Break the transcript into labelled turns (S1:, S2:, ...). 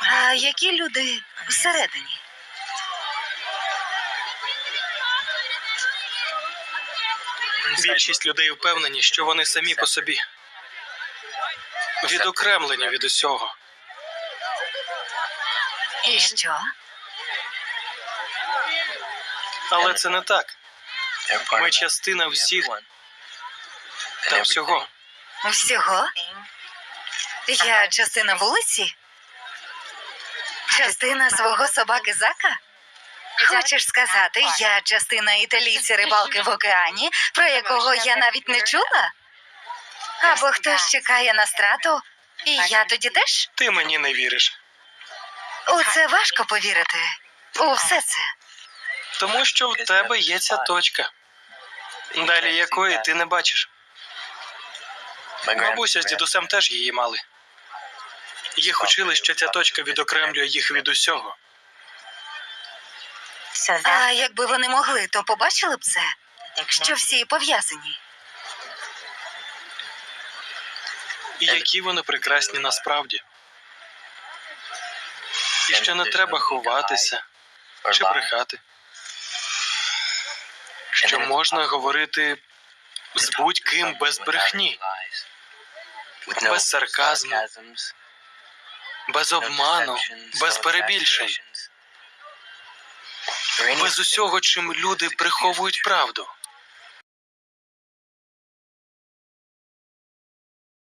S1: А які люди всередині?
S2: Більшість людей впевнені, що вони самі по собі. Відокремлені від усього.
S1: І що?
S2: Але це не так. Ми частина всіх та всього.
S1: Всього? Я частина вулиці? Частина свого собаки Зака? Хочеш сказати, я частина італійця рибалки в океані, про якого я навіть не чула? Або хтось чекає на страту, і я тоді теж?
S2: Ти мені не віриш.
S1: У це важко повірити. У все це.
S2: Тому що в тебе є ця точка, далі якої ти не бачиш. Бабуся з дідусем теж її мали. Їх учили, що ця точка відокремлює їх від усього.
S1: А якби вони могли, то побачили б це, що всі пов'язані.
S2: І які вони прекрасні насправді. І що не треба ховатися чи брехати. Що можна говорити з будь-ким без брехні, без сарказму, без обману, без перебільшень, без усього, чим люди приховують правду.